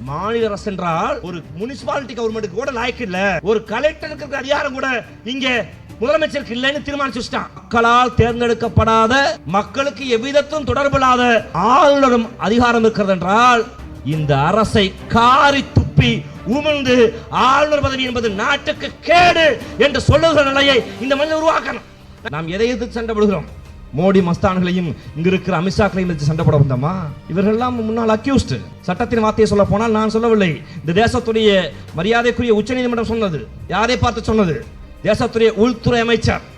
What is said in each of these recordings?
மாநில அரசு என்றால் ஒரு முனிசிபாலிட்டி கவர்மெண்ட்டுக்கு கூட லாய்க்கு இல்ல. ஒரு கலெக்டருக்கு இருக்கிற அதிகாரம் கூட இங்க முதலமைச்சருக்கு இல்லைன்னு தீர்மானிச்சுட்டான் மக்களால் தேர்ந்தெடுக்கப்படாத மக்களுக்கு எவ்விதத்தும் தொடர்பில்லாத ஆளுநரும் அதிகாரம் இருக்கிறது என்றால் இந்த அரசை காரி துப்பி உமிழ்ந்து ஆளுநர் பதவி என்பது நாட்டுக்கு கேடு என்று சொல்லுகிற நிலையை இந்த மனிதன் உருவாக்கணும். நாம் எதை எதிர்த்து சண்டை விடுகிறோம்? மோடி மஸ்தான்களையும் இங்க இருக்கிற அமித்ஷாக்களையும் வச்சு சண்டை போட வந்தோமா? இவர்கள்லாம் முன்னாள் அக்யூஸ்ட் சட்டத்தின் வார்த்தையை சொல்ல போனால் நான் சொல்லவில்லை. இந்த தேசத்துடைய மரியாதைக்குரிய உச்சநீதிமன்றம் சொன்னது. யாரை பார்த்து சொன்னது? தேசத்துடைய உள்துறை அமைச்சர்.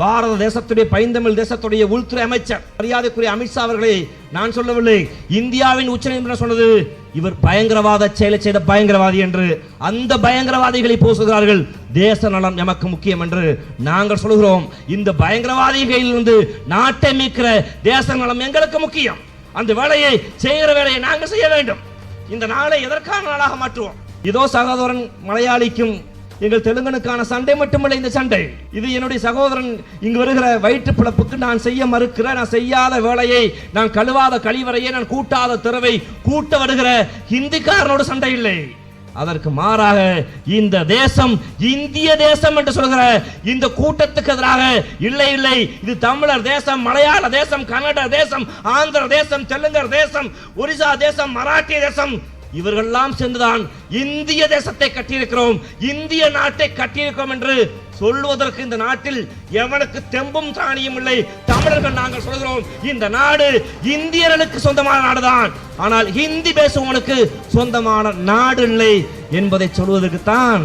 பாரத தேசத்துடைய பைந்தமிழ் தேசத்துடைய உள்துறை அமைச்சர் மரியாதைக்குரிய அமித்ஷா அவர்களை நான் சொல்லவில்லை. இந்தியாவின் உச்சநீதிமன்றம் சொன்னது இவர் பயங்கரவாத செயலை செய்த பயங்கரவாதி என்று. அந்த பயங்கரவாதிகளை போசுகிறார்கள். தேச நலம் எமக்கு முக்கியம் என்று நாங்கள் சொல்கிறோம் இந்த பயங்கரவாதிகளிலிருந்து நாட்டை மீட்கிற தேச நலம் எங்களுக்கு முக்கியம். அந்த வேலையை செய்கிற வேலையை நாங்கள் செய்ய வேண்டும். இந்த நாளை எதற்கான நாளாக மாற்றுவோம்? இதோ சகோதரன் மலையாளிக்கும் எங்கள் தெலுங்கனுக்கான சண்டை மட்டுமல்ல இந்த சண்டை. இது என்னுடைய சகோதரன் இங்கு வருகிற வயிற்று பிழப்புக்கு நான் செய்ய மறுக்கிற நான் செய்யாத வேலையை நான் கழுவாத கழிவறையை நான் கூட்டாத திறவை கூட்ட வருகிற ஹிந்திக்காரனோட சண்டை இல்லை. அதற்கு மாறாக இந்த தேசம் இந்திய தேசம் என்று சொல்கிற இந்த கூட்டத்துக்கு எதிராக இல்லை இல்லை. இது தமிழர் தேசம் மலையாள தேசம் கன்னட தேசம் ஆந்திர தேசம் தெலுங்கர் தேசம் ஒரிசா தேசம் மராட்டிய தேசம் இவர்கள்லாம் சேர்ந்துதான் இந்திய தேசத்தை கட்டியிருக்கிறோம் இந்திய நாட்டை கட்டியிருக்கிறோம் என்று சொல்வதற்கு இந்த நாட்டில் எவனுக்கு தெம்பும் தானியும் இல்லை. தமிழர்கள் நாங்கள் சொல்கிறோம் இந்த நாடு இந்தியர்களுக்கு சொந்தமான நாடுதான். ஆனால் ஹிந்தி பேசுவவனுக்கு சொந்தமான நாடு இல்லை என்பதை சொல்வதற்கு தான்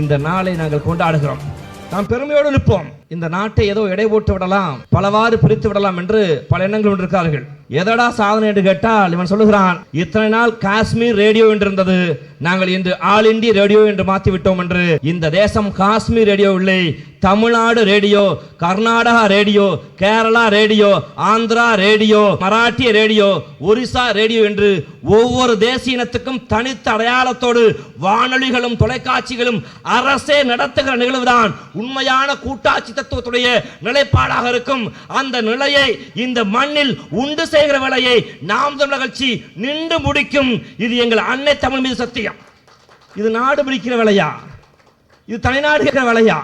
இந்த நாளை நாங்கள் கொண்டாடுகிறோம். நாம் பெருமையோடு நிற்போம். இந்த நாட்டை ஏதோ எடை போட்டு விடலாம் பலவாறு பிரித்து விடலாம் என்று பல எண்ணங்கள் கொண்டிருக்கார்கள் எதடா சாதனை என்று கேட்டால் இவன் சொல்லுகிறான் இத்தனை நாள் காஷ்மீர் ரேடியோ என்று இருந்தது நாங்கள் இன்று ஆல் இந்திய ரேடியோ என்று மாற்றி விட்டோம் என்று. இந்த தேசம் காஷ்மீர் ரேடியோ இல்லை Tamil Nadu radio Karnataka radio Kerala radio Andhra radio மராட்டிய ரேடியோ ஒரிசா ரேடியோ என்று ஒவ்வொரு தேசிய இனத்துக்கும் தனித்த அடையாளத்தோடு வானொலிகளும் தொலைக்காட்சிகளும் அரசே நடத்துகிற நிகழ்வுதான். உண்மையான கூட்டாட்சி தத்துவத்துடைய நிலைப்பாடாக இருக்கும். அந்த நிலையை இந்த மண்ணில் உண்டு செய்கிற வேலையை நாம் தமிழர் நிகழ்ச்சி நின்று முடிக்கும். இது எங்கள் அன்னை தமிழ் மீது சத்தியம். இது நாடு பிடிக்கிற வேலையா? இது தனிநாடு வேலையா?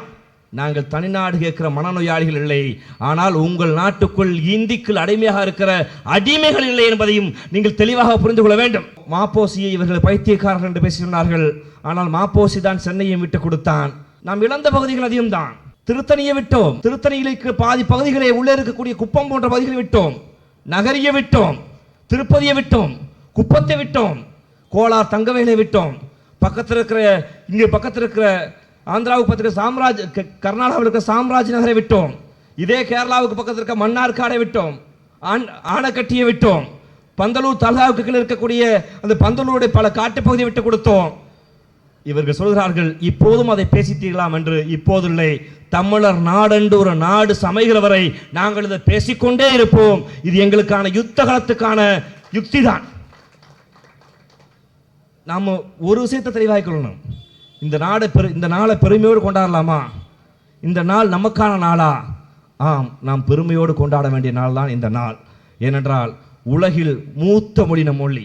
நாங்கள் தனிநாடு கேட்கிற மனநோயாளிகள் இல்லை. ஆனால் உங்கள் நாட்டுக்குள் இந்திக்குள் அடிமையாக இருக்கிற அடிமைகள் இல்லை என்பதையும் நீங்கள் தெளிவாக புரிந்து கொள்ள வேண்டும். மாப்போசியை இவர்கள் பைத்தியக்காரர்கள் என்று பேசி சொன்னார்கள் ஆனால் மாப்போசி தான் சென்னையை விட்டு கொடுத்தான். நாம் இழந்த பகுதிகள் அதிகம் தான். திருத்தணியை விட்டோம். திருத்தணியிலுக்கு பாதி பகுதிகளை உள்ளே இருக்கக்கூடிய குப்பம் போன்ற பகுதிகளை விட்டோம். நகரியை விட்டோம். திருப்பதியை விட்டோம். குப்பத்தை விட்டோம். கோலார் தங்கவேலை விட்டோம். பக்கத்தில் இருக்கிற இங்கே பக்கத்தில் இருக்கிற ஆந்திராவுக்கு பக்கத்தில் சாம்ராஜ் கர்நாடகாவில் இருக்கிற சாம்ராஜ் நகரை விட்டோம். இதே கேரளாவுக்கு பக்கத்தில் இருக்க மன்னார்காடை விட்டோம். ஆண் ஆனக்கட்டியை விட்டோம். பந்தலூர் தலகாவுக்கு கீழே இருக்கக்கூடிய அந்த பந்தலூருடைய பல காட்டுப்பகுதியை விட்டு கொடுத்தோம். இவர்கள் சொல்கிறார்கள் இப்போதும் அதை பேசித்தீர்களாம் என்று. இப்போதில்லை. தமிழர் நாடென்று ஒரு நாடு சமைகிற வரை நாங்கள் இதை பேசிக்கொண்டே இருப்போம். இது எங்களுக்கான யுத்த காலத்துக்கான யுக்தி தான் நாம் ஒரு விஷயத்தை தெளிவாக கொள்ளணும். இந்த நாடை பெரு இந்த நாளை பெருமையோடு கொண்டாடலாமா? இந்த நாள் நமக்கான நாளா? ஆம் நாம் பெருமையோடு கொண்டாட வேண்டிய நாள் தான் இந்த நாள். ஏனென்றால் உலகில் மூத்த மொழி நம் மொழி.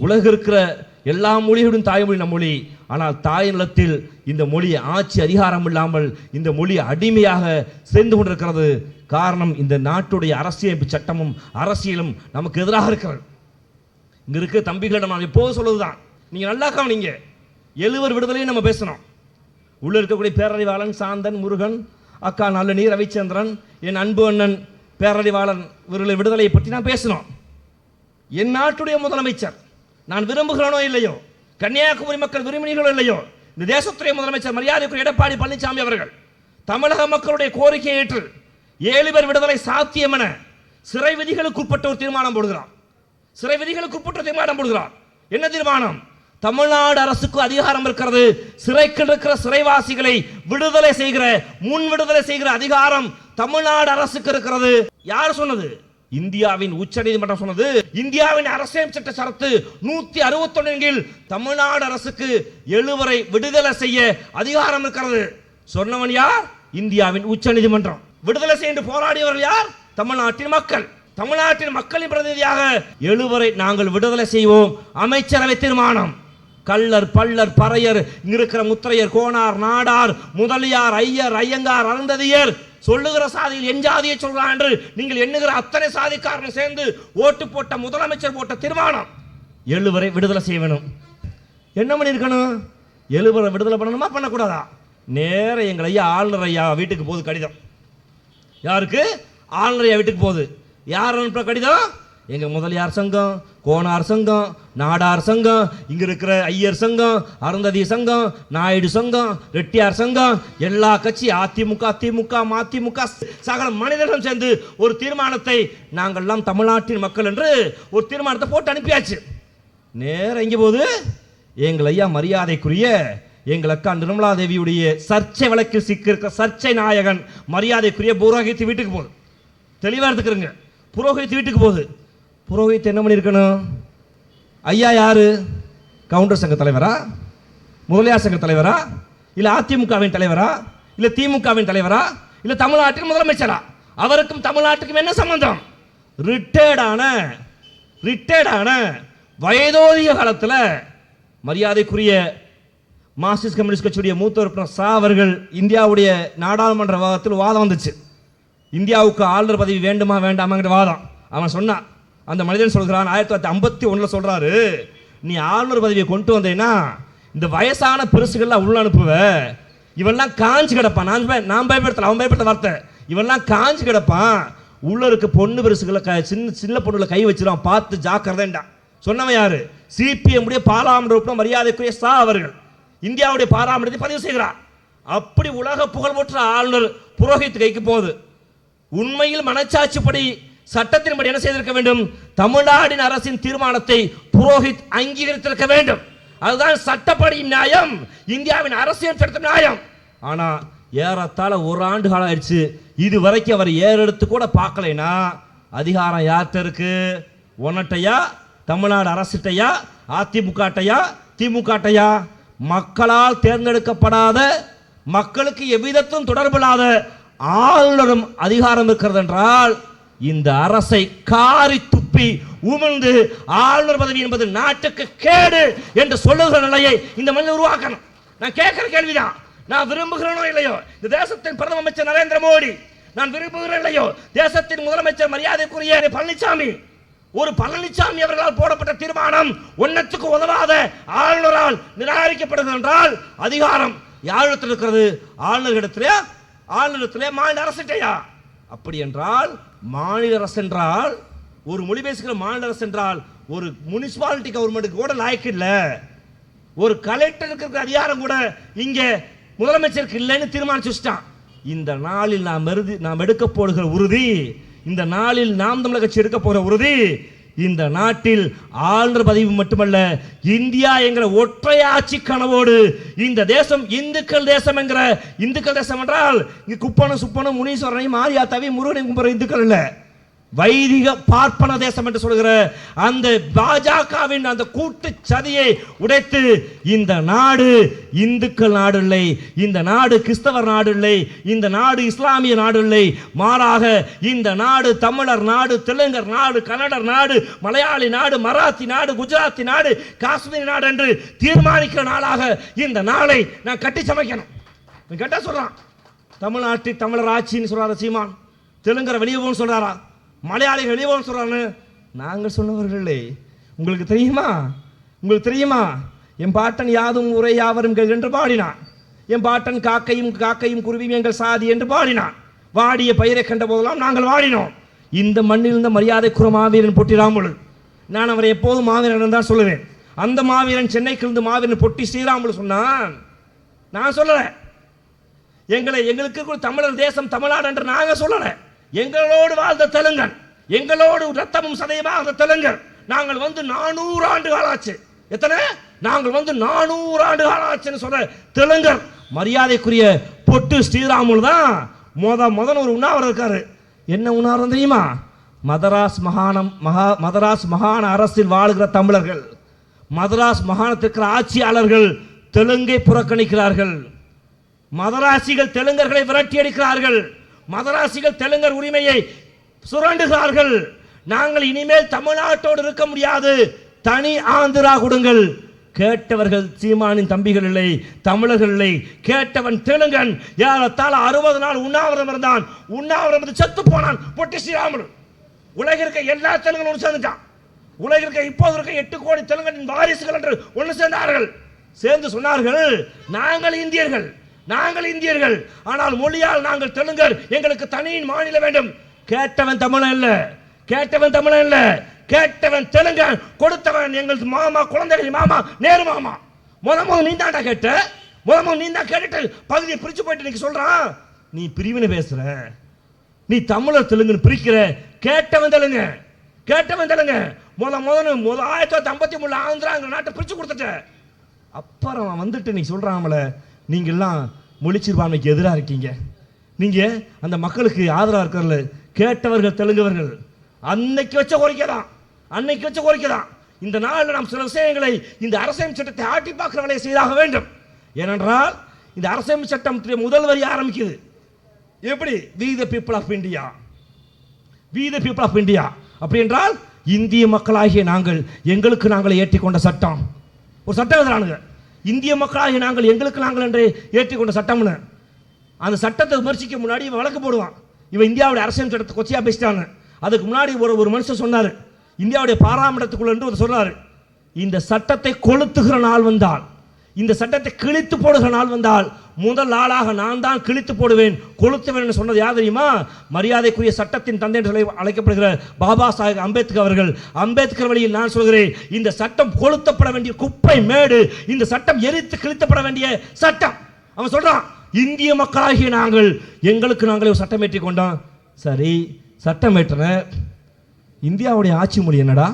உலக இருக்கிற எல்லா மொழிகளும் தாய்மொழி நம் மொழி. ஆனால் தாய் நிலத்தில் இந்த மொழி ஆட்சி அதிகாரம் இல்லாமல் இந்த மொழி அடிமையாக சேர்ந்து கொண்டிருக்கிறது காரணம் இந்த நாட்டுடைய அரசியமைப்பு சட்டமும் அரசியலும் நமக்கு எதிராக இருக்கிறது. இங்கே இருக்கிற தம்பிகளிடம் நான் எப்போதும் சொல்லுவதுதான் நீங்கள் நல்லா கவனிங்க. எழுவர் விடுதலையும் நம்ம பேசணும். உள்ளே இருக்கக்கூடிய பேரறிவாளன் சாந்தன் முருகன் அக்கா நல்லணி ரவிச்சந்திரன் என் அன்பு அண்ணன் பேரறிவாளன் இவர்களை விடுதலையை பற்றி நான் பேசணும். என் நாட்டுடைய முதலமைச்சர் நான் விரும்புகிறேனோ இல்லையோ கன்னியாகுமரி மக்கள் விரும்பினீர்களோ இல்லையோ இந்த தேசத்துடைய முதலமைச்சர் மரியாதைக்குரிய எடப்பாடி பழனிசாமி அவர்கள் தமிழக மக்களுடைய கோரிக்கையை ஏற்று ஏழு பேர் விடுதலை சாத்தியம் என சிறை விதிகளுக்கு உட்பட்ட ஒரு தீர்மானம் போடுகிறார். சிறை விதிகளுக்கு உட்பட்ட தீர்மானம் போடுகிறார். என்ன தீர்மானம்? தமிழ்நாடு அரசுக்கு அதிகாரம் இருக்கிறது. சிறைக்கு இருக்கிற சிறைவாசிகளை விடுதலை செய்கிற முன் விடுதலை செய்கிற அதிகாரம் தமிழ்நாடு அரசுக்கு இருக்கிறது. யார் சொன்னது? இந்தியாவின் உச்சநீதிமன்றம் சொன்னது. இந்தியாவின் அரசியல் சட்ட சரத்து நூத்தி அறுபத்தொன்னு கீழ் தமிழ்நாடு அரசுக்கு எழுவரை விடுதலை செய்ய அதிகாரம் இருக்கிறது. சொன்னவன் யார்? இந்தியாவின் உச்சநீதிமன்றம் விடுதலை செய்து போராடியவர்கள் யார்? தமிழ்நாட்டின் மக்கள். தமிழ்நாட்டின் மக்களின் பிரதிநிதியாக எழுவரை நாங்கள் விடுதலை செய்வோம். அமைச்சரவை தீர்மானம். கள்ளர் பள்ளர் பறையர் இங்க இருக்கிற முத்திரையர் கோனார் நாடார் முதலியார் ஐயர் ஐயங்கார் அருந்ததியர் சொல்லுகிற சாதியில் என் ஜாதியை சொல்றான் என்று நீங்கள் எண்ணுகிற அத்தனை சாதிக்காரர்கள் சேர்ந்து ஓட்டு போட்ட முதலமைச்சர் போட்ட தீர்மானம் எழுவரை விடுதலை செய்ய வேணும். என்ன பண்ணியிருக்கணும்? எழுவரை விடுதலை பண்ணணுமா? பண்ணக்கூடாதா? நேர எங்கள் ஐயா ஆளுநர் ஐயா வீட்டுக்கு போகுது கடிதம். யாருக்கு? ஆளுநர் ஐயா வீட்டுக்கு போகுது. யார் அனுப்புற கடிதம்? எங்கள் முதலியார் சங்கம் கோனார் சங்கம் நாடார் சங்கம் இங்கே இருக்கிற ஐயர் சங்கம் அருந்ததி சங்கம் நாயுடு சங்கம் ரெட்டியார் சங்கம் எல்லா கட்சி அதிமுக திமுக மதிமுக சகல மனிதர்களும் சேர்ந்து ஒரு தீர்மானத்தை நாங்கள்லாம் தமிழ்நாட்டின் மக்கள் என்று ஒரு தீர்மானத்தை போட்டு அனுப்பியாச்சு. நேரம் இங்கே போது எங்கள் ஐயா மரியாதைக்குரிய எங்கள் அக்கா நிர்மலா தேவியுடைய சர்ச்சை வழக்கில் சிக்கியிருக்க சர்ச்சை நாயகன் மரியாதைக்குரிய புரோகித்து வீட்டுக்கு போகுது. தெளிவாக எடுத்துக்கிறேங்க. புரோகித்து வீட்டுக்கு போகுது. புரோஹித் என்ன பண்ணியிருக்கணும் ஐயா யாரு? கவுண்டர் சங்க தலைவரா? முதலியார் சங்க தலைவரா? இல்லை அதிமுகவின் தலைவரா? இல்லை திமுகவின் தலைவரா? இல்லை தமிழ்நாட்டின் முதலமைச்சரா? அவருக்கும் தமிழ்நாட்டுக்கும் என்ன சம்பந்தம்? ரிட்டையர்டான ரிட்டையர்டான வயதோதிக காலத்தில் மரியாதைக்குரிய மார்க்சிஸ்ட் கம்யூனிஸ்ட் கட்சியுடைய மூத்த உறுப்பினர் சா அவர்கள் இந்தியாவுடைய நாடாளுமன்ற வாதத்தில் வாதம் வந்துச்சு. இந்தியாவுக்கு ஆளுநர் பதவி வேண்டுமா வேண்டாமாங்கிற வாதம். அவன் சொன்னான் அந்த மனிதன் சொல்கிறான் ஆயிரத்தி தொள்ளாயிரத்தி ஐம்பத்தி ஒன்றில் சொல்கிறாரு நீ ஆளுநர் பதவியை கொண்டு வந்தேன்னா இந்த வயசான பெருசுகள்லாம் உள்ள அனுப்புவ. இவெல்லாம் காஞ்சு கிடப்பான். நான் நான் பயப்படுத்தல அவன் பயப்படுத்த வார்த்தை. இவெல்லாம் காஞ்சு கிடப்பான். உள்ள இருக்க பொண்ணு பெருசுகளை க சின்ன சின்ன பொண்ணுல கை வச்சிருவான். பார்த்து ஜாக்கிரதைண்டா சொன்னவன் யாரு? சிபிஎம் உடைய பாராளுமன்ற உறுப்பினர் மரியாதைக்குரிய சா அவர்கள். இந்தியாவுடைய பாராளுமன்றத்தை பதிவு செய்கிறார். அப்படி உலக புகழ்பெற்ற ஆளுநர் புரோஹித் கைக்கு போகுது. உண்மையில் மனச்சாட்சிப்படி சட்டத்தின்படி என்ன செய்திருக்க வேண்டும்? தமிழ்நாடின் அரசின் தீர்மானத்தை புரோஹித் அங்கீகரித்திருக்க வேண்டும். அதுதான் சட்டப்படி நியாயம். இந்தியாவின் அரசியல் சட்ட நியாயம். ஆனா ஏறத்தாழ ஒரு ஆண்டு காலம் ஆயிடுச்சு. இது வரைக்கும் அவர் ஏறெடுத்து கூட பார்க்கலைனா அதிகாரம் யார்கிட்ட இருக்கு? ஒன்னட்டையா? தமிழ்நாடு அரசிட்டையா? அதிமுகட்டையா திமுகட்டையா மக்களால் தேர்ந்தெடுக்கப்படாத மக்களுக்கு எவ்விதத்தும் தொடர்பில்லாத ஆளுநரும் அதிகாரம் இருக்கிறது என்றால் இந்த அரசை காரி துப்பி உமிழ்ந்து ஆளுநர் பதவி என்பது நாட்டுக்கு கேடு என்று சொல்லுகிற நிலையை இந்த மனிதன் உருவாக்கணும். நான் கேட்கிற கேள்விதான். நான் விரும்புகிறேனோ இல்லையோ? இந்த தேசத்தின் பிரதம அமைச்சர் நரேந்திர மோடி நான் விரும்புகிறேன் இல்லையோ? தேசத்தின் முதலமைச்சர் மரியாதைக்குரிய பழனிசாமி ஒரு பழனிசாமி அவர்களால் போடப்பட்ட தீர்மானம் ஒன்னத்துக்கு உதவாத ஆளுநரால் நிராகரிக்கப்படுகிறது என்றால் அதிகாரம் யாரிடத்தில் இருக்கிறது? ஆளுநர்களிடத்திலே ஆளுநரிடத்திலே மாநில அரசுட்டையா அப்படி என்றால் மாநில அரசு என்றால் ஒரு மொழி பேசுகிற மாநில அரசு என்றால் ஒரு முனிசிபாலிட்டி கவர்மெண்ட்டுக்கு கூட லாய்க்கு இல்லை. ஒரு கலெக்டருக்கு இருக்கிற அதிகாரம் கூட இங்கே முதலமைச்சருக்கு இல்லைன்னு தீர்மானிச்சு வச்சுட்டான். இந்த நாளில் நாம் எருதி நாம் எடுக்க போடுகிற உறுதி இந்த நாளில் நாம் தமிழக கட்சி எடுக்க போகிற உறுதி இந்த நாட்டில் ஆளுநர் பதவி மட்டுமல்ல இந்தியா என்கிற ஒற்றை ஆட்சி கனவோடு இந்த தேசம் இந்துக்கள் தேசம் என்கிற இந்துக்கள் தேசம் என்றால் இங்கே குப்பனும் சுப்பனும் முனீஸ்வரனையும் மாரியாத்தாவையும் முருகனையும் கும்புற இந்துக்கள் இல்லை. வைதிக பார்ப்பன தேசம் என்று சொல்கிற அந்த பாஜகவின் அந்த கூட்டு சதியை உடைத்து இந்த நாடு இந்துக்கள் நாடு இல்லை இந்த நாடு கிறிஸ்தவர் நாடு இல்லை இந்த நாடு இஸ்லாமிய நாடு இல்லை மாறாக இந்த நாடு தமிழர் நாடு தெலுங்கர் நாடு கன்னடர் நாடு மலையாளி நாடு மராத்தி நாடு குஜராத்தி நாடு காஷ்மீர் நாடு என்று தீர்மானிக்கிற நாளாக இந்த நாளை நான் கட்டி சமைக்கணும். இவன் கேட்டா சொல்றான் தமிழ்நாட்டில் தமிழர் ஆட்சின்னு சொல்றாரு சீமான். தெலுங்கரை வெளியே போகணும்னு சொல்றாரா? மலையாளிகள் வெளியே போகணும்னு சொல்றான்னு நாங்கள் சொன்னவர்களே உங்களுக்கு தெரியுமா? உங்களுக்கு தெரியுமா? என் பாட்டன் யாதும் உரை யாவரும் என்று பாடினான். என் பாட்டன் காக்கையும் காக்கையும் குருவியும் எங்கள் சாதி என்று பாடினான். வாடிய பயிரை கண்ட போதெல்லாம் நாங்கள் வாடினோம். இந்த மண்ணில் இருந்த மரியாதைக்குற மாவீரன் பொட்டிராமுலு. நான் அவரை எப்போதும் மாவீரன் தான் சொல்லுவேன். அந்த மாவீரன் சென்னைக்கு இருந்து மாவீரன் பொட்டி ஸ்ரீராமுலு சொன்னான். நான் சொல்லலை. எங்களை எங்களுக்கு கூட தமிழர் தேசம் தமிழ்நாடு என்று நாங்கள் சொல்லலை. எங்களோடு வாழ்ந்த தெலுங்கன் எங்களோடு ரத்தமும் சதயமாக வாழ்ந்த தெலுங்கர் நாங்கள் வந்து நானூறு ஆண்டு காலாச்சு. எத்தனை? நாங்கள் வந்து நானூறு ஆண்டு காலாச்சுன்னு சொல்ற தெலுங்கர் மரியாதைக்குரிய பொட்டு ஸ்ரீராமுல் தான் முத முதன் ஒரு உண்ணாவிரம் இருக்காரு. என்ன உண்ணாவிரம் தெரியுமா? மதராஸ் மகாணம் மகா மதராஸ் மகாண அரசில் வாழுகிற தமிழர்கள். மதராஸ் மாகாணத்திற்கு ஆட்சியாளர்கள் தெலுங்கை புறக்கணிக்கிறார்கள். மதராசிகள் தெலுங்கர்களை விரட்டி அடிக்கிறார்கள். மதராசிகள் தெலுங்கர் உரிமையை சுரண்டுகிறார்கள். நாங்கள் இனிமேல் தமிழ்நாட்டோடு இருக்க முடியாது. தனி ஆந்திரா கொடுங்கள். கேட்டவர்கள் சீமானின் தம்பிகள் இல்லை தமிழர்கள் இல்லை. கேட்டவன் தெலுங்கன். ஏறத்தாழ அறுபது நாள் உண்ணாவிரதம் இருந்தான். உண்ணாவிரதம் இருந்து செத்து போனான். பொட்டி ஸ்ரீராமன். உலகில் இருக்க எல்லா தெலுங்கும் ஒன்று சேர்ந்துட்டான். உலகில் இருக்க இப்போது இருக்க எட்டு கோடி தெலுங்கனின் வாரிசுகள் என்று ஒன்று சேர்ந்தார்கள். சேர்ந்து சொன்னார்கள் நாங்கள் இந்தியர்கள். நாங்கள் இந்தியர்கள். ஆனால் மொழியால் நாங்கள் தெலுங்கர். எங்களுக்கு தனி மாநிலம் வேண்டும். கேட்டவன் தமிழன் இல்ல கேட்டவன் தமிழன் இல்ல கேட்டவன் தெலுங்கன். கொடுத்தவன் எங்கள் மாமா குழந்தைகள் மாமா நேரு மாமா. முத முத நீ தாண்டா கேட்ட. முத முத நீ தான் கேட்டுட்டு பகுதியை பிரிச்சு போயிட்டு நீங்க சொல்றான். நீ பிரிவினை பேசுற. நீ தமிழர் தெலுங்குன்னு பிரிக்கிற. கேட்டவன் தெலுங்க. கேட்டவன் தெலுங்க. முத முதல்ல முத ஆயிரத்தி தொள்ளாயிரத்தி ஐம்பத்தி மூணு ஆந்திரா எங்கள் நாட்டை பிரிச்சு கொடுத்துட்ட. அப்புறம் வந்துட்டு நீ சொல்றாமல நீங்கள்லாம் மொழி சிறுபான்மைக்கு எதிராக இருக்கீங்க. நீங்கள் அந்த மக்களுக்கு ஆதரவாக இருக்கிறல கேட்டவர்கள் தெலுங்கவர்கள் அன்னைக்கு வச்ச கோரிக்கை தான். அன்னைக்கு வச்ச கோரிக்கை தான். இந்த நாளில் நாம் சில விஷயங்களை இந்த அரசியல் சட்டத்தை ஆட்டி பார்க்குற வேலையை செய்தாக வேண்டும். ஏனென்றால் இந்த அரசியல் சட்டம் முதல் வரி ஆரம்பிக்குது. எப்படி? We the people of India we the people of India அப்படி என்றால் இந்திய மக்களாகிய நாங்கள் எங்களுக்கு நாங்கள் ஏற்றிக்கொண்ட சட்டம். ஒரு சட்டம் எழுதுறானுங்க. இந்திய மக்களாகி நாங்கள் எங்களுக்கு நாங்கள் என்று ஏற்றிக்கொண்ட சட்டம்னு அந்த சட்டத்தை விமர்சிக்க முன்னாடி இவன் வழக்கு போடுவான். இவன் இந்தியாவுடைய அரசியல் சட்டத்தை கொச்சியா பேசிட்டாங்க அதுக்கு முன்னாடி ஒரு ஒரு மனுஷன் சொன்னார். இந்தியாவுடைய பாராமடத்துக்குள்ள என்று சொன்னார். இந்த சட்டத்தை கொளுத்துகிற நாள் வந்தால் இந்த சட்டத்தை கிழித்து போடுகிற நாள் வந்தால் முதல் ஆளாக நான் தான் கிழித்து போடுவேன் கொளுத்துவேன் என்று சொன்னது யார் தெரியுமா? மரியாதைக்குரிய சட்டத்தின் தந்தை என்று சொல்லி அழைக்கப்படுகிற பாபா சாஹேப் அம்பேத்கர் அவர்கள். அம்பேத்கர் வழியில் நான் சொல்கிறேன் இந்த சட்டம் கொளுத்தப்பட வேண்டிய குப்பை மேடு இந்த சட்டம் எரித்து கிழித்தப்பட வேண்டிய சட்டம். அவன் சொல்றான் இந்திய மக்களாகிய நாங்கள் எங்களுக்கு நாங்களே ஒரு சட்டம் ஏற்றி கொண்டோம். சரி சட்டம் ஏற்றின இந்தியாவுடைய ஆட்சி மொழி என்னடா?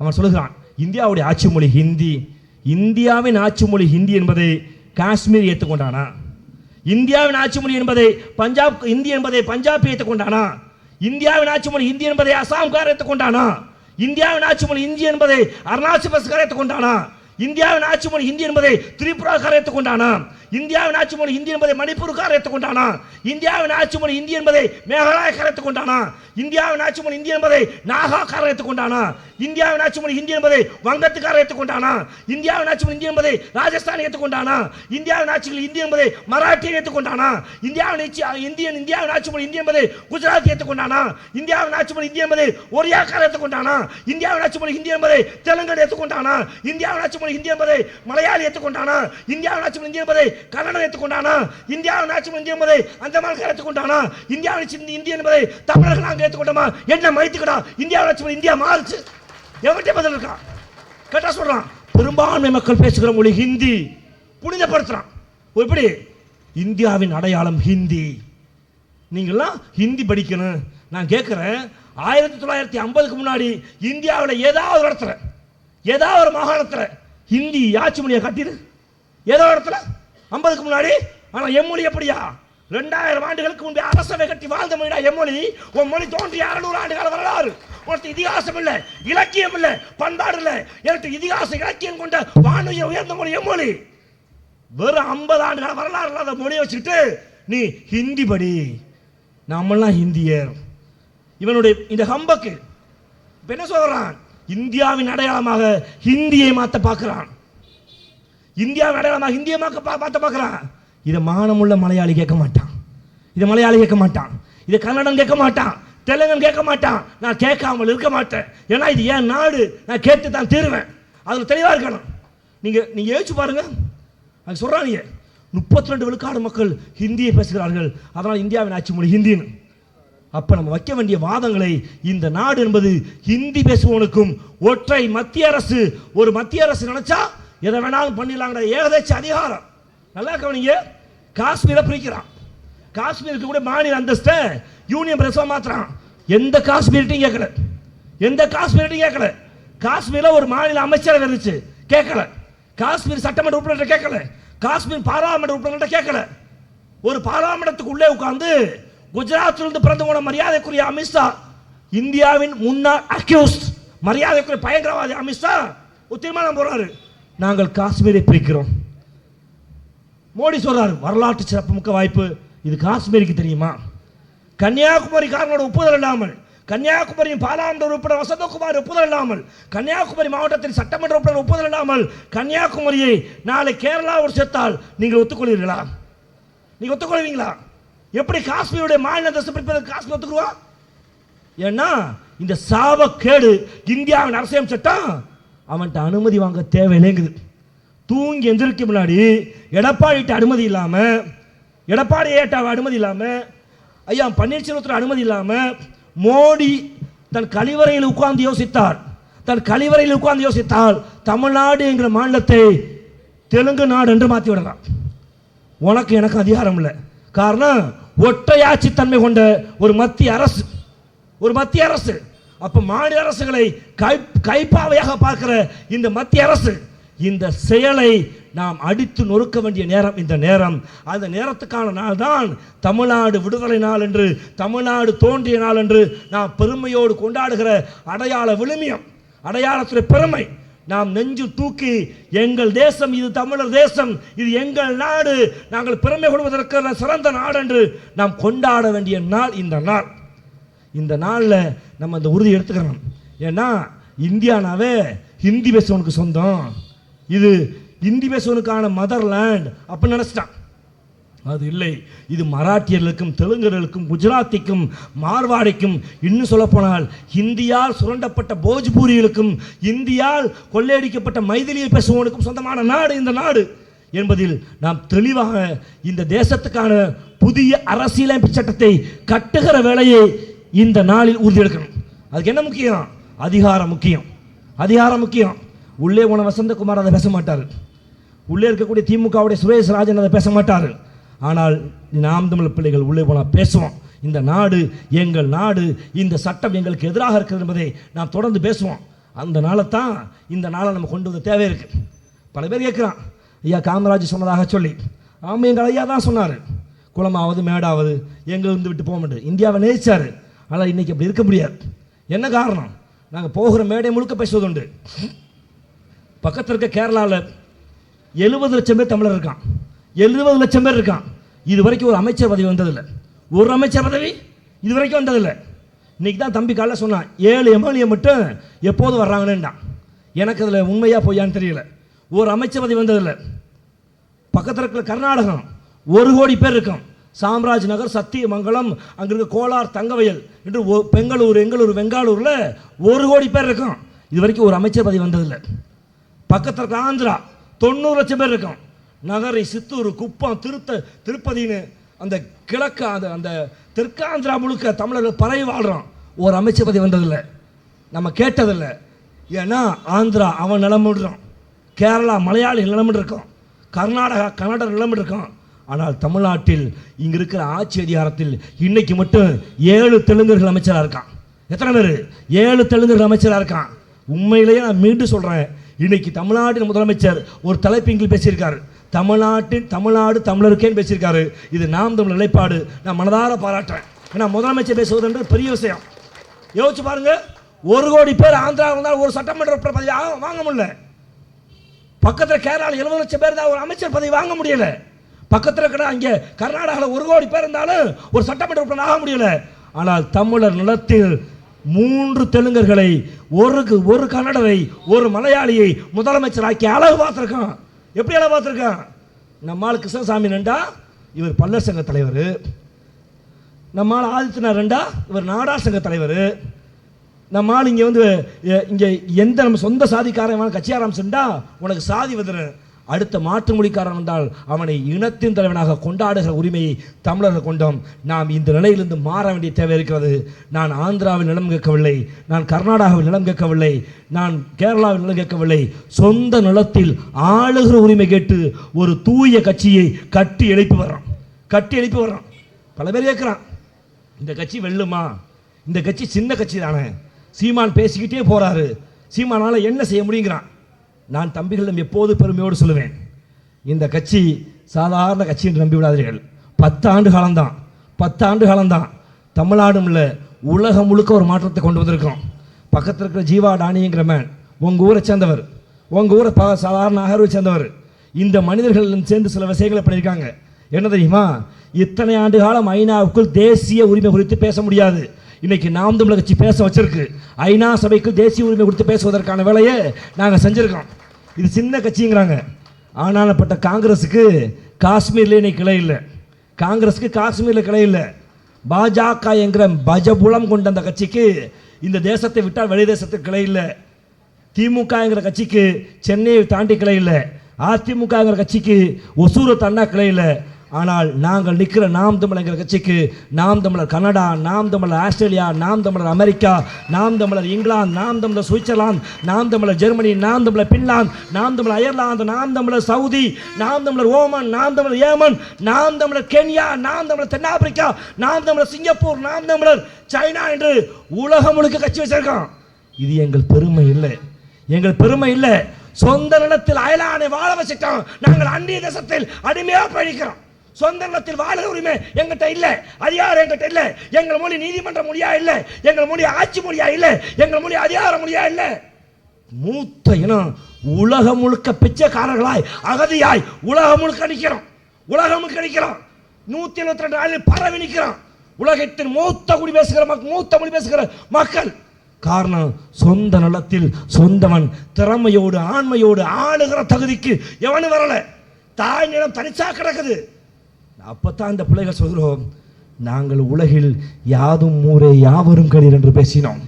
அவன் சொல்லுகிறான் இந்தியாவுடைய ஆட்சி மொழி ஹிந்தி. இந்தியாவின் ஆட்சி மொழி ஹிந்தி என்பதை காஷ்மீர் ஏற்றுக்கொண்டானா? இந்தியாவின் ஆட்சி மொழி என்பதை பஞ்சாப் இந்தி என்பதை பஞ்சாப் ஏற்றுக்கொண்டானா? இந்தியாவின் ஆட்சி மொழி ஹிந்தி என்பதை அசாம்கார் ஏற்றுக்கொண்டானா? இந்தியாவின் ஆட்சி மொழி ஹிந்தி என்பதை அருணாச்சல் பிரதேசக்கார் ஏற்றுக்கொண்டானா? இந்தியாவின் ஆட்சி மொழி ஹிந்தி என்பதை திரிபுராக்கார் ஏற்றுக்கொண்டானா? இந்தியாவின் ஆட்சி மொழி ஹிந்தி என்பதை மணிப்பூருக்கார் ஏற்றுக்கொண்டானா? இந்தியாவின் ஆட்சி மொழி ஹிந்தி என்பதை மேகாலயக்கார் ஏற்றுக்கொண்டானா? இந்தியாவின் ஆட்சி மொழி ஹிந்தி என்பதை கார் ஏற்றுக்கொண்டானா? இந்தியாவின் ஆட்சி மொழி ஹிந்தி என்பதை வங்கத்துக்காரர் ஏற்றுக்கொண்டானா இந்தியாவின் ஆட்சி மொழி ஹிந்தி என்பதை ராஜஸ்தான் ஏற்றுக்கொண்டானா இந்தியாவின் ஆட்சிகள் மொழி ஹிந்தி என்பதை மராட்டியன் ஏற்றுக்கொண்டானா இந்தியாவின் ஆட்சி இந்தியன் இந்தியாவின் ஆட்சி மொழி ஹிந்தி என்பதை குஜராத் ஏற்றுக்கொண்டானா இந்தியாவின் ஆட்சி மொழி ஹிந்தி என்பதை ஒரியாக்கார ஏற்றுக்கொண்டானா இந்தியாவின் ஆட்சி மொழி ஹிந்தி என்பதை தெலுங்கன் ஏற்றுக்கொண்டானா இந்தியாவின் ஆட்சி மொழி ஹிந்தி என்பதை மலையாளி ஏற்றுக்கொண்டானா இந்தியாவின் ஆட்சி மொழி ஹிந்தி என்பதை கன்னடம் ஏற்றுக்கொண்டானா இந்தியாவின் ஆட்சி மொழி ஹிந்தி என்பதை அந்தமான் ஏற்றுக்கொண்டானா இந்தியாவின் ஆட்சி இந்தி என்பதை தமிழர்கள் நாங்கள் ஏற்றுக்கொண்டோமா என்ன மைத்துக்கடா இந்தியாவின் ஆட்சி மொழி இந்தியா மாறுச்சு எவர்கிட்ட பதில் இருக்கான் கேட்டால் சொல்கிறான் பெரும்பான்மை மக்கள் பேசுகிற மொழி ஹிந்தி. புனிதப்படுத்துகிறான் எப்படி? இந்தியாவின் அடையாளம் ஹிந்தி. நீங்கள்லாம் ஹிந்தி படிக்கணும். நான் கேட்குறேன் ஆயிரத்தி தொள்ளாயிரத்தி ஐம்பதுக்கு முன்னாடி இந்தியாவில் ஏதாவது ஒரு இடத்துல ஏதாவது ஒரு மாகாணத்தில் ஹிந்தி யாச்சி மொழியை கட்டிடு ஏதோ ஒரு இடத்துல ஐம்பதுக்கு முன்னாடி. ஆனால் எம்மொழி எப்படியா? ரெண்டாயிரம் ஆண்டுகளுக்கு முன்பே அரசவை கட்டி வாழ்ந்த மொழிடா எம்மொழி உன் மொழி தோன்றிய அறுநூறு ஆண்டுகால வரலாறு. உனக்கு இதிகாசம் இல்லை இலக்கியம் இல்லை பண்பாடு இல்லை. எனக்கு இதிகாசம் இலக்கியம் கொண்ட வானுய உயர்ந்த மொழி எம்மொழி வெறும் ஐம்பது ஆண்டு வரலாறு இல்லாத மொழியை வச்சுக்கிட்டு நீ ஹிந்தி படி. நாமெல்லாம் ஹிந்தியர். இவனுடைய இந்த ஹம்பக்கு இப்போ என்ன சொல்கிறான் இந்தியாவின் அடையாளமாக ஹிந்தியை மாத்த பார்க்குறான். இந்தியாவின் அடையாளமாக ஹிந்தியை மாக்க பா- மாத்த இதை மானமுள்ள மலையாளி கேட்க மாட்டான். இதை மலையாளி கேட்க மாட்டான். இதை கன்னடம் கேட்க மாட்டான். தெலுங்கன் கேட்க மாட்டான். நான் கேட்காமல் இருக்க மாட்டேன். ஏன்னா இது ஏன் நாடு. நான் கேட்டு தான் தீருவேன் அதில் தெளிவாக இருக்கணும். நீங்கள் நீங்கள் யோசிச்சு பாருங்கள் அது சொல்கிறாங்க முப்பத்தி ரெண்டு விழுக்காடு மக்கள் ஹிந்தியை பேசுகிறார்கள். அதனால் இந்தியாவின் ஆட்சி மொழி ஹிந்தின்னு. அப்போ நம்ம வைக்க வேண்டிய வாதங்களை இந்த நாடு என்பது ஹிந்தி பேசுபவனுக்கும் ஒற்றை மத்திய அரசு. ஒரு மத்திய அரசு நினச்சா எதை வேணாலும் பண்ணிடலாங்கிற ஏகதேச்ச அதிகாரம். நல்லா கவனிங்க. காஷ்மீரை பிரிக்கிறான். காஷ்மீருக்கு கூட மாநில அந்தஸ்தை யூனியன் பிரதேசமா மாற்றுறான் எந்த காஷ்மீர்ட்டையும் கேட்கல. எந்த காஷ்மீர்ட்டையும் கேட்கல. காஷ்மீரில் ஒரு மாநில அமைச்சரவை இருந்துச்சு கேட்கல. காஷ்மீர் சட்டமன்ற உறுப்பினர் கேட்கல. காஷ்மீர் பாராளுமன்ற உறுப்பினர் கேட்கல. ஒரு பாராளுமன்றத்துக்கு உள்ளே உட்கார்ந்து குஜராத்திலிருந்து பிறந்து போன மரியாதைக்குரிய அமித்ஷா இந்தியாவின் முன்னாள் அக்யூஸ்ட் மரியாதைக்குரிய பயங்கரவாதி அமித்ஷா ஒரு தீர்மானம் போடுறாரு. நாங்கள் காஷ்மீரை பிரிக்கிறோம். மோடி சொல்றாரு வரலாற்று சிறப்புமிக்க வாய்ப்பு. இது காஷ்மீருக்கு தெரியுமா? கன்னியாகுமரிக்காரனோட ஒப்புதல் இல்லாமல் கன்னியாகுமரியின் பாலாண்டூர் உட்பட வசந்தகுமார் ஒப்புதல் இல்லாமல் கன்னியாகுமரி மாவட்டத்தின் சட்டமன்ற உறுப்பினர் ஒப்புதல் இல்லாமல் கன்னியாகுமரியை நாளை கேரளாவோடு சேர்த்தால் நீங்கள் ஒத்துக்கொள்வீர்களா? நீங்கள் ஒத்துக்கொள்வீங்களா? எப்படி காஷ்மீருடைய மாநில அரசு காஷ்மீர் ஒத்துக்குவா ஏன்னா இந்த சாவக்கேடு இந்தியாவின் அரசியல் சட்டம் அவன்கிட்ட அனுமதி வாங்க தேவையில்லைங்குது. தூங்கி எந்திரிக்க முன்னாடி எடப்பாடிட்ட அனுமதி இல்லாமல் எடப்பாடி ஏட்டாவை அனுமதி இல்லாமல் ஐயா பன்னீர்செல்வத்தில் அனுமதி இல்லாமல் மோடி தன் கழிவறையில் உட்கார்ந்து யோசித்தார். தன் கழிவறையில் உட்கார்ந்து யோசித்தால் தமிழ்நாடு என்கிற மாநிலத்தை தெலுங்கு நாடு என்று மாற்றி விடலாம். உனக்கு எனக்கு அதிகாரம் இல்லை. காரணம் ஒற்றையாட்சி தன்மை கொண்ட ஒரு மத்திய அரசு. ஒரு மத்திய அரசு. அப்போ மாநில அரசுகளை கை கைப்பாவையாக பார்க்கிற இந்த மத்திய அரசு இந்த செயலை நாம் அடித்து நொறுக்க வேண்டிய நேரம் இந்த நேரம். அந்த நேரத்துக்கான நாள் தான் தமிழ்நாடு விடுதலை நாள் என்று தமிழ்நாடு தோன்றிய நாள் என்று நாம் பெருமையோடு கொண்டாடுகிற அடையாள விழுமியம் அடையாளத்துடைய பெருமை. நாம் நெஞ்சு தூக்கி எங்கள் தேசம் இது தமிழர் தேசம் இது எங்கள் நாடு நாங்கள் பெருமை கொள்வதற்கு சிறந்த நாடு என்று நாம் கொண்டாட வேண்டிய நாள் இந்த நாள். இந்த நாளில் நம்ம இந்த உறுதி எடுத்துக்கிறோம் ஏன்னா இந்தியானாவே ஹிந்தி பேசுவனுக்கு சொந்தம். இது ஹிந்தி பேசுவனுக்கான மதர்லேண்ட் அப்படின்னு நினச்சிட்டான். அது இல்லை. இது மராட்டியர்களுக்கும் தெலுங்கர்களுக்கும் குஜராத்திக்கும் மார்வாடிக்கும். இன்னும் சொல்லப்போனால் இந்தியால் சுரண்டப்பட்ட போஜ்பூரிகளுக்கும் இந்தியால் கொள்ளையடிக்கப்பட்ட மைதிலியை பேசுவோனுக்கும் சொந்தமான நாடு இந்த நாடு என்பதில் நாம் தெளிவாக இந்த தேசத்துக்கான புதிய அரசியலமைப்பு சட்டத்தை கட்டுகிற வேலையை இந்த நாளில் உறுதியெடுக்கணும். அதுக்கு என்ன முக்கியம்? அதிகாரம் முக்கியம். அதிகாரம் முக்கியம். உள்ளே போன வசந்தகுமார் அதை பேச மாட்டார். உள்ளே இருக்கக்கூடிய திமுகவுடைய சுரேஷ் ராஜன் அதை பேச மாட்டார் ஆனால் நாம் தமிழ் பிள்ளைகள் உள்ளே போனால் பேசுவோம். இந்த நாடு எங்கள் நாடு இந்த சட்டம் எங்களுக்கு எதிராக இருக்கிறது என்பதை நாம் தொடர்ந்து பேசுவோம். அந்த நாளை தான் இந்த நாளை நம்ம கொண்டு வந்த தேவை இருக்கு. பல பேர் கேட்குறான் ஐயா காமராஜ் சொன்னதாக சொல்லி. ஆமாம் எங்கள் ஐயா தான் சொன்னார். குளமாவது மேடாவது எங்கே இருந்து விட்டு போக மாட்டேன் இந்தியாவை நேசிச்சார். ஆனால் இன்னைக்கு அப்படி இருக்க முடியாது. என்ன காரணம்? நாங்கள் போகிற மேடை முழுக்க பேசுவதுண்டு. பக்கத்தில் இருக்க கேரளாவில் எழுபது லட்சம் பேர் தமிழர் இருக்கான். எழுபது லட்சம் பேர் இருக்கான். இது வரைக்கும் ஒரு அமைச்சர் பதவி வந்ததில்லை. ஒரு அமைச்சர் பதவி இது வரைக்கும் வந்ததில்லை. இன்னைக்கு தான் தம்பி காலைல சொன்னான் ஏழு எம்எல்ஏ மட்டும் எப்போது வர்றாங்கன்னுட்டான். எனக்கு அதில் உண்மையாக பொய்யான்னு தெரியல. ஒரு அமைச்சர் பதவி வந்ததில்லை. பக்கத்தில் இருக்கிற கர்நாடகம் ஒரு கோடி பேர் இருக்கும். சாம்ராஜ் நகர் சத்தியமங்கலம் அங்கே இருக்க கோலார் தங்கவயல் என்று ஒ- பெங்களூர் எங்களூர் வெங்காலூரில் ஒரு கோடி பேர் இருக்கும். இது வரைக்கும் ஒரு அமைச்சர் பதவி வந்ததில்லை. பக்கத்தில் இருக்க ஆந்திரா தொண்ணூறு லட்சம் பேர் இருக்கும். நகரை சித்தூர் குப்பம் திருத்த திருப்பதின்னு அந்த கிழக்கு அந்த அந்த தெற்காந்திரா முழுக்க தமிழர்கள் பரவி வாழ்கிறோம் ஒரு அமைச்சர் பதவி வந்ததில்லை. நம்ம கேட்டதில்லை. ஏன்னா ஆந்திரா அவன் நிலமிடுறான் கேரளா மலையாளி நிலமிட்டு கர்நாடகா கர்நாடக நிலமிட்டு ஆனால் தமிழ்நாட்டில் இங்கே இருக்கிற ஆட்சி அதிகாரத்தில் இன்னைக்கு மட்டும் ஏழு தெலுங்கர்கள் அமைச்சராக இருக்கான். எத்தனை பேர்? ஏழு தெலுங்கர்கள் அமைச்சராக இருக்கான். உண்மையிலேயே நான் மீண்டும் சொல்கிறேன் இன்னைக்கு தமிழ்நாட்டின் முதலமைச்சர் ஒரு தலைப்பிங்கில் பேசியிருக்காரு. தமிழ்நாட்டின் தமிழ்நாடு தமிழருக்கேன்னு பேசியிருக்காரு. இது நாம் தமிழ் நிலைப்பாடு. நான் மனதார பாராட்டுறேன். ஏன்னா முதலமைச்சர் பேசுவதுன்றது பெரிய விஷயம். யோசிச்சு பாருங்க. ஒரு கோடி பேர் ஆந்திராவில் இருந்தால் ஒரு சட்டமன்ற பதவி வாங்க முடியல. பக்கத்தில் கேரளாவில் எழுபது லட்சம் பேர் தான் ஒரு அமைச்சர் பதவி வாங்க முடியல. பக்கத்தில் இருக்கிற அங்கே கர்நாடகாவில் ஒரு கோடி பேர் இருந்தாலும் ஒரு சட்டமன்ற உறுப்பினர் ஆக முடியல. ஆனால் தமிழர் நிலத்தில் மூன்று தெலுங்கர்களை ஒரு ஒரு கன்னடரை ஒரு மலையாளியை முதலமைச்சராக்கி அழகு பார்த்துருக்கான். எப்படி அழகு பார்த்துருக்கான்? நம்மால் கிருஷ்ணசாமி ரெண்டா இவர் பல்லர் சங்க தலைவர். நம்மால் ஆதித்யநாத் ரெண்டா இவர் நாடார் சங்க தலைவர். நம்மால் இங்கே வந்து இங்கே எந்த நம்ம சொந்த சாதிக்காரன் கட்சி ஆரம்பிச்சுட்டா உனக்கு சாதி வந்துடுறேன் அடுத்த மாற்று மொழிக்காரன் வந்தால் அவனை இனத்தின் தலைவனாக கொண்டாடுகிற உரிமையை தமிழர்கள் கொண்டோம். நாம் இந்த நிலையிலிருந்து மாற வேண்டிய தேவை இருக்கிறது. நான் ஆந்திராவில் நிலம் கேட்கவில்லை நான் கர்நாடகாவில் நிலம் கேட்கவில்லை நான் கேரளாவில் நிலம் கேட்கவில்லை. சொந்த நிலத்தில் ஆளுகிற உரிமை கேட்டு ஒரு தூய கட்சியை கட்டி எழுப்பி வர்றான். கட்டி எழுப்பி வர்றான். பல பேர் கேட்குறான் இந்த கட்சி வெல்லுமா? இந்த கட்சி சின்ன கட்சி தானே. சீமான் பேசிக்கிட்டே போகிறாரு சீமானால் என்ன செய்ய முடியுங்கிறான். நான் தம்பிகளிடம் எப்போது பெருமையோடு சொல்லுவேன்? இந்த கட்சி சாதாரண கட்சி என்று நம்பி விடாதீர்கள் பத்து ஆண்டு காலம்தான். பத்து ஆண்டு காலம்தான். தமிழ்நாடும் இல்லை உலகம் முழுக்க ஒரு மாற்றத்தை கொண்டு வந்திருக்கோம் பக்கத்தில் இருக்கிற ஜீவா டானிங்கிற மேன் உங்கள் ஊரை சேர்ந்தவர். உங்கள் ஊரை ப சாதாரண நகர்வை சேர்ந்தவர். இந்த மனிதர்கள் சேர்ந்து சில விஷயங்களை பண்ணியிருக்காங்க. என்ன தெரியுமா? இத்தனை ஆண்டு காலம் ஐநாவுக்குள் தேசிய உரிமை குறித்து பேச முடியாது. இன்னைக்கு நாம் தமிழர் கட்சி பேச வச்சிருக்கு. ஐநா சபைக்கு தேசிய உரிமை கொடுத்து பேசுவதற்கான வேலையை நாங்கள் செஞ்சுருக்கோம். இது சின்ன கட்சிங்கிறாங்க. ஆனாலப்பட்ட காங்கிரஸுக்கு காஷ்மீர்லேயே இன்னைக்கு கிளை இல்லை. காங்கிரஸுக்கு காஷ்மீரில் கிளை இல்லை. பாஜக என்கிற பஜபுலம் கொண்ட அந்த கட்சிக்கு இந்த தேசத்தை விட்டால் வெளி தேசத்துக்கு கிளை இல்லை. திமுகங்கிற கட்சிக்கு சென்னையை தாண்டி கிளை இல்லை. அதிமுகங்கிற கட்சிக்கு ஒசூரை தண்டா கிளை இல்லை. ஆனால் நாங்கள் நிற்கிற நாம் தமிழங்கிற கட்சிக்கு நாம் தமிழர் கனடா நாம் தமிழர் ஆஸ்திரேலியா நாம் தமிழர் அமெரிக்கா நாம் தமிழர் இங்கிலாந்து நாம் தமிழர் சுவிட்சர்லாந்து நாம் தமிழர் ஜெர்மனி நாம் தமிழர் பின்லாந்து நாம் தமிழர் அயர்லாந்து நாம் தமிழர் சவுதி நாம் தமிழர் ஓமன் நாம் தமிழர் ஏமன் நாம் தமிழர் கென்யா நாம் தமிழர் தென்னாப்பிரிக்கா நாம் தமிழர் சிங்கப்பூர் நாம் தமிழர் சைனா என்று உலகம் முழுக்க கட்சி வச்சிருக்கோம் இது எங்கள் பெருமை இல்லை எங்கள் பெருமை இல்லை சொந்த நிலத்தில் அயலானை வாழ வச்சுட்டோம் நாங்கள் அந்நிய தேசத்தில் அடிமையாக பழிக்கிறோம் சொந்த நிலத்தில் வாழ உரிமை எங்கிட்ட இல்லை. அதிகாரம் எங்கிட்ட இல்லை. எங்கள் மொழி நீதிமன்ற மொழியா இல்லை. எங்கள் மொழி ஆட்சி மொழியா இல்லை. எங்கள் மொழி அதிகார மொழியா இல்லை. மூத்த இனம் உலகம் முழுக்க பிச்சைக்காரர்களாய் அகதியாய் உலகம் முழுக்க நிற்கிறோம். உலகம் முழுக்க நிற்கிறோம். நூத்தி எழுபத்தி ரெண்டு நாளில் பரவி நிற்கிறோம். உலகத்தின் மூத்த குடி பேசுகிற மக்கள் மூத்த மொழி பேசுகிற மக்கள். காரணம் சொந்த நிலத்தில் சொந்தவன் திறமையோடு ஆண்மையோடு ஆளுகிற தகுதிக்கு எவனு வரல. தாய் நிலம் தனிச்சா கிடக்குது. அப்பத்தான் இந்த பிள்ளைகள் சொல்கிறோம் நாங்கள் உலகில் யாதும் ஊரே யாவரும் கலீர் என்று பேசினோம்.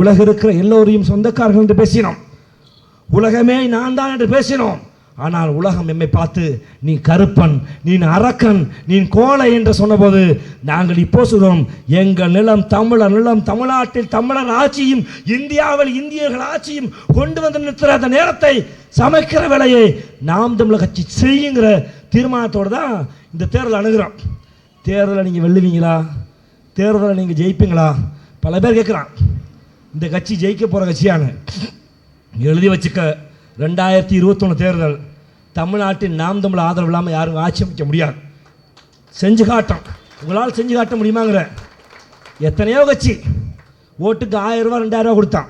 உலக இருக்கிற எல்லோரையும் சொந்தக்காரர்கள் என்று பேசினோம். உலகமே நான் தான் என்று பேசினோம். ஆனால் உலகம் எம்மை பார்த்து நீ கருப்பன் நீ அரக்கன் நீ கோலை என்று சொன்னபோது நாங்கள் இப்போ சொல்கிறோம் எங்கள் நிலம் தமிழர் நிலம் தமிழ்நாட்டில் தமிழர் ஆட்சியும் இந்தியாவில் இந்தியர்கள் ஆட்சியும் கொண்டு வந்து நிறுத்துகிற அந்த நேரத்தை சமைக்கிற வேலையை நாம் தமிழக கட்சி செய்யுங்கிற தீர்மானத்தோடு தான் இந்த தேர்தல் அணுகிறோம் தேர்தலை நீங்கள் வெல்லுவீங்களா? தேர்தலை நீங்கள் ஜெயிப்பீங்களா? பல பேர் கேட்குறான் இந்த கட்சி ஜெயிக்க போகிற கட்சியானு. எழுதி வச்சுக்க ரெண்டாயிரத்தி இருபத்தொன்று தேர்தல். தமிழ்நாட்டின் நாம் தமிழ் ஆதரவு இல்லாமல் யாரும் ஆட்சி அமைக்க முடியாது. செஞ்சு காட்டும். உங்களால் செஞ்சு காட்ட முடியுமாங்கிற. எத்தனையோ கட்சி ஓட்டுக்கு ஆயிரம் ரூபா ரெண்டாயிரம் கொடுத்தான்.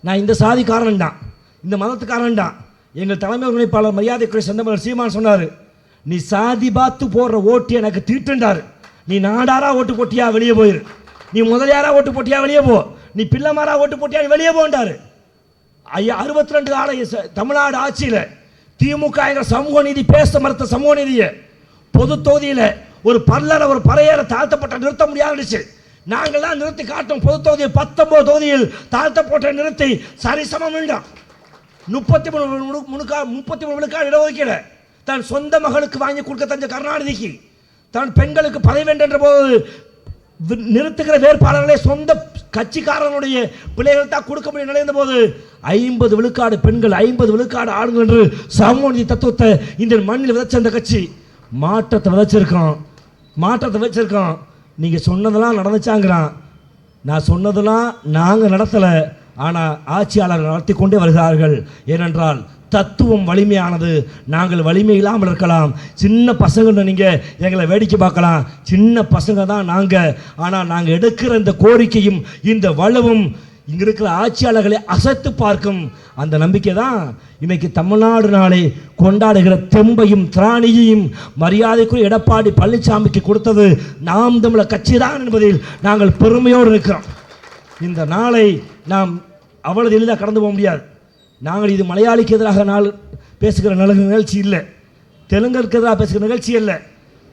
நான் இந்த சாதிக்காரன் தான். இந்த மதத்துக்காரன் தான். எங்கள் தலைமை ஒருங்கிணைப்பாளர் மரியாதைக்குரிய செந்தமலர் சீமான் சொன்னார் நீ சாதி பார்த்து போடுற ஓட்டு எனக்கு தீட்டுண்டாரு நீ நாடாரா ஓட்டு போட்டியா வெளியே போயிரு. நீ முதலியாரா ஓட்டு போட்டியா வெளியே போ. நீ பிள்ளைமாரா ஓட்டு போட்டியா வெளியே போண்டாரு ஐயா அறுபத்தி ரெண்டு கால தமிழ்நாடு ஆட்சியில் திமுக என்ற சமூக நீதி பேச மறுத்த சமூக நீதியை பொது தொகுதியில் ஒரு பல்லற ஒரு பறையற தாழ்த்தப்பட்ட நிறுத்த முடியாதுச்சு நாங்கள்லாம் நிறுத்தி காட்டும் பொது தொகுதியை பத்தொன்பது தொகுதியில் தாழ்த்தப்பட்ட நிறுத்தி சரிசமம் வேண்டாம் முப்பத்தி மூணு முழு- முழுக்கா முப்பத்தி மூணு விழுக்காடு இடஒதுக்கீடு. தன் சொந்த மகளுக்கு வாங்கி கொடுக்க தஞ்ச கருணாநிதிக்கு தன் பெண்களுக்கு பதவி வேண்டென்ற போது நிறுத்துகிற வேட்பாளர்களை சொந்த கட்சிக்காரனுடைய பிள்ளைகள் தான் கொடுக்க முடியும் நிலைந்த போது ஐம்பது விழுக்காடு பெண்கள் ஐம்பது விழுக்காடு ஆடுங்கள் என்று சமூக தத்துவத்தை இந்த மண்ணில் விதைச்ச அந்த கட்சி மாற்றத்தை விதைச்சிருக்கோம் மாற்றத்தை விதைச்சிருக்கோம் நீங்கள் சொன்னதெல்லாம் நடந்துச்சாங்கிறான். நான் சொன்னதெல்லாம் நாங்கள் நடத்தலை ஆனால் ஆட்சியாளர்கள் நடத்தி கொண்டே வருகிறார்கள். ஏனென்றால் தத்துவம் வலிமையானது. நாங்கள் வலிமை இல்லாமல் இருக்கலாம். சின்ன பசங்கன்னு நீங்கள் எங்களை வேடிக்கை பார்க்கலாம். சின்ன பசங்க தான் நாங்கள் ஆனால் நாங்கள் எடுக்கிற இந்த கோரிக்கையும் இந்த வலுவும் இங்கே இருக்கிற ஆட்சியாளர்களை அசத்து பார்க்கும் அந்த நம்பிக்கை தான் இன்னைக்கு தமிழ்நாடு நாளை கொண்டாடுகிற தெம்பையும் திராணியையும் மரியாதைக்குரிய எடப்பாடி பழனிசாமிக்கு கொடுத்தது நாம் தமிழர் கட்சி தான் என்பதில் நாங்கள் பெருமையோடு இருக்கிறோம். இந்த நாளை நாம் அவ்வளவு எளிதாக கடந்து போக முடியாது. நாங்கள் இது மலையாளிக்கு எதிராக நாள் பேசுகிற நில நிகழ்ச்சி இல்லை. தெலுங்கருக்கு எதிராக பேசுகிற நிகழ்ச்சி இல்லை.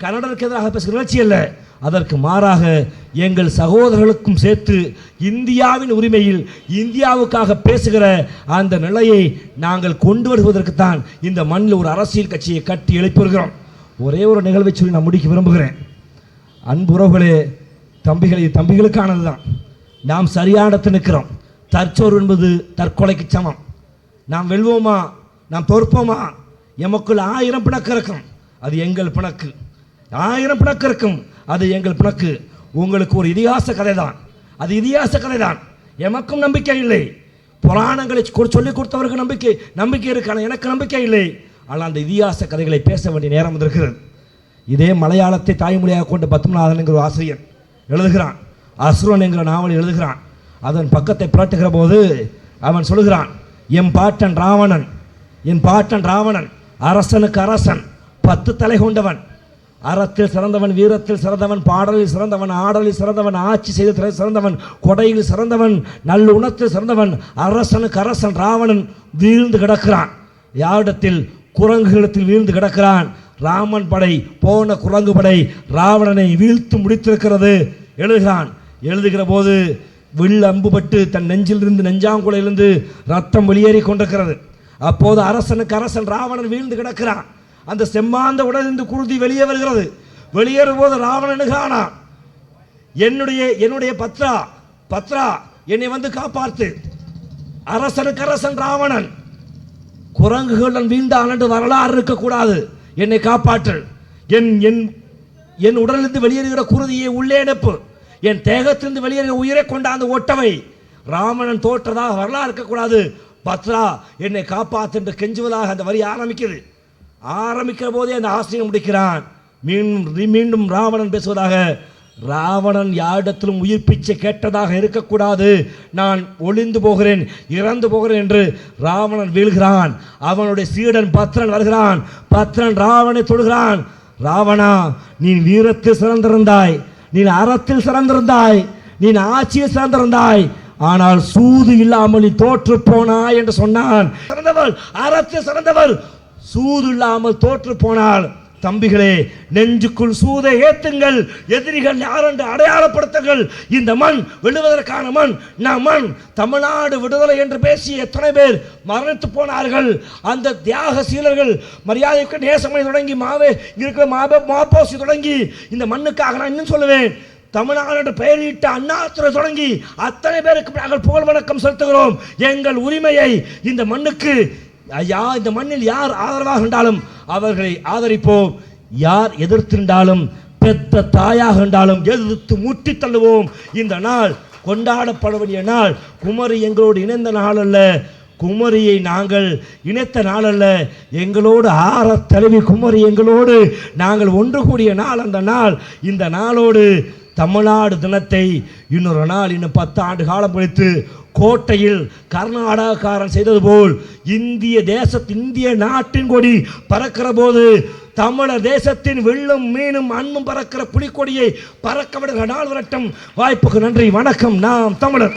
கன்னடருக்கு எதிராக பேசுகிற நிகழ்ச்சி இல்லை. அதற்கு மாறாக எங்கள் சகோதரர்களுக்கும் சேர்த்து இந்தியாவின் உரிமையில் இந்தியாவுக்காக பேசுகிற அந்த நிலையை நாங்கள் கொண்டு வருவதற்குத்தான் இந்த மண்ணில் ஒரு அரசியல் கட்சியை கட்டி எழுப்பியிருக்கிறோம் ஒரே ஒரு நிகழ்வை சொல்லி நான் முடிக்க விரும்புகிறேன். அன்புறவுகளே தம்பிகள் தம்பிகளுக்கானது தான் நாம் சரியான இடத்தில் நிற்கிறோம். தற்சோர்வு என்பது தற்கொலைக்கு சமம். நாம் வெல்வோமா? நாம் தோற்போமா எமக்குள் ஆயிரம் பிணக்கு இருக்கும். அது எங்கள் பிணக்கு. ஆயிரம் பிணக்கு இருக்கும். அது எங்கள் பிணக்கு. உங்களுக்கு ஒரு இதிகாச கதை தான் அது இதிகாச கதை தான் எமக்கும் நம்பிக்கை இல்லை. புராணங்களை கொ- சொல்லிக் கொடுத்தவருக்கு நம்பிக்கை நம்பிக்கை இருக்கான எனக்கு நம்பிக்கை இல்லை. ஆனால் அந்த இதிகாச கதைகளை பேச வேண்டிய நேரம் வந்திருக்கிறது. இதே மலையாளத்தை தாய்மொழியாக கொண்ட பத்மநாதன் என்கிற ஆசிரியர் எழுதுகிறான். அசுரன் என்கிற நாவல் எழுதுகிறான். அதன் பக்கத்தை புரட்டுகிற போது அவன் சொல்லுகிறான் என் பாட்டன் ராவணன் என் பாட்டன் ராவணன் அரசனுக்கு அரசன் பத்து தலை கொண்டவன். அறத்தில் சிறந்தவன் வீரத்தில் சிறந்தவன் பாடலில் சிறந்தவன் ஆடலில் சிறந்தவன் ஆட்சி செய்த சிறந்தவன் கொடையில் சிறந்தவன் நல்லுணத்தில் சிறந்தவன் அரசனுக்கு அரசன் ராவணன் வீழ்ந்து கிடக்கிறான். யாரிடத்தில்? குரங்குகளிடத்தில் வீழ்ந்து கிடக்கிறான். ராமன் படை போன குரங்கு படை ராவணனை வீழ்த்து முடித்திருக்கிறது. எழுதுகிறான் எழுதுகிற போது வில் அம்புபட்டு தன் நெஞ்சிலிருந்து நெஞ்சாங்குலையிலிருந்து ரத்தம் வெளியேறி கொண்டிருக்கிறது. அப்போது அரசனுக்கு அரசன் ராவணன் வீழ்ந்து கிடக்கிறான். அந்த செம்மாந்த உடலிருந்து குருதி வெளியே வருகிறது. வெளியேறும் போது ராவணன் காணா? என்னுடைய என்னுடைய பத்ரா பத்ரா என்னை வந்து காப்பாற்று. அரசனுக்கு அரசன் ராவணன். குரங்குகளுடன் வீழ்ந்தான் என்று வரலாறு இருக்கக்கூடாது. என்னை காப்பாற்று. என் என் என் உடலிருந்து வெளியேறுகிற குருதியை உள்ளே அனுப்பு. என் தேகத்திலிருந்து வெளியேற உயிரை கொண்ட அந்த ஒட்டவை தோற்றதாக வரலாறு இருக்கக்கூடாது. பத்ரா என்னை காப்பாற்று என்று கெஞ்சுவதாக அந்த வரி ஆரம்பிக்கிறது ஆரம்பிக்கிற போதே அந்த ஆசிரியர் முடிக்கிறான். மீண்டும் மீண்டும் ராவணன் பேசுவதாக ராவணன் யாரிடத்திலும் உயிர் பிச்சை கேட்டதாக இருக்கக்கூடாது. நான் ஒளிந்து போகிறேன் இறந்து போகிறேன் என்று ராவணன் வீழ்கிறான். அவனுடைய சீடன் பத்ரன் வருகிறான். பத்ரன் ராவனை தொடுகிறான். ராவணா நீ வீரத்தில் சிறந்திருந்தாய். நீ அறத்தில் சிறந்திருந்தாய். நீ ஆட்சியில் சிறந்திருந்தாய். ஆனால் சூது இல்லாமல் நீ தோற்று போனாய் என்று சொன்னான். சிறந்தவர் அறத்தில் சிறந்தவர் சூது இல்லாமல் தோற்று போனாள் தம்பிகளே நெஞ்சுக்குள் சூதை ஏத்துங்கள் எதிரிகள் யார் என்று அடையாளப்படுத்துங்கள். இந்த மண் விழுவதற்கான மண் நம் மண். தமிழ்நாடு விடுதலை என்று பேசி எத்தனை பேர் மரணித்து போனார்கள். அந்த தியாக சீலர்கள் மரியாதைக்கு நேசமணி தொடங்கி மாவே இருக்கிற மாபே மாப்போசி தொடங்கி இந்த மண்ணுக்காக நான் இன்னும் சொல்லுவேன். தமிழ்நாடு என்று பெயரிட்ட அண்ணாத்துறை தொடங்கி அத்தனை பேருக்கு நாங்கள் புகழ் வணக்கம் செலுத்துகிறோம். எங்கள் உரிமையை இந்த மண்ணுக்கு யா இந்த மண்ணில் யார் ஆதரவாக இருந்தாலும் அவர்களை ஆதரிப்போம். யார் எதிர்த்திருந்தாலும் பெத்த தாயாக இருந்தாலும் எதிர்த்து முட்டி தள்ளுவோம். இந்த நாள் கொண்டாடப்பட வேண்டிய நாள். குமரி எங்களோடு இணைந்த நாள் அல்ல குமரியை நாங்கள் இணைத்த நாள் அல்ல எங்களோடு ஆற தலைவி குமரி எங்களோடு. நாங்கள் ஒன்று கூடிய நாள் அந்த நாள். இந்த நாளோடு தமிழ்நாடு தினத்தை இன்னொரு நாள் இன்னும் பத்து ஆண்டு காலம் கழித்து கோட்டையில் கர்நாடகக்காரன் செய்தது போல் இந்திய தேசத்து இந்திய நாட்டின் கொடி பறக்கிற போது தமிழர் தேசத்தின் வெள்ளும் மீனும் அன்பும் பறக்கிற புலிக்கொடியை பறக்க விடுகிற நாள் வரட்டும். வாய்ப்புக்கு நன்றி. வணக்கம். நாம் தமிழர்.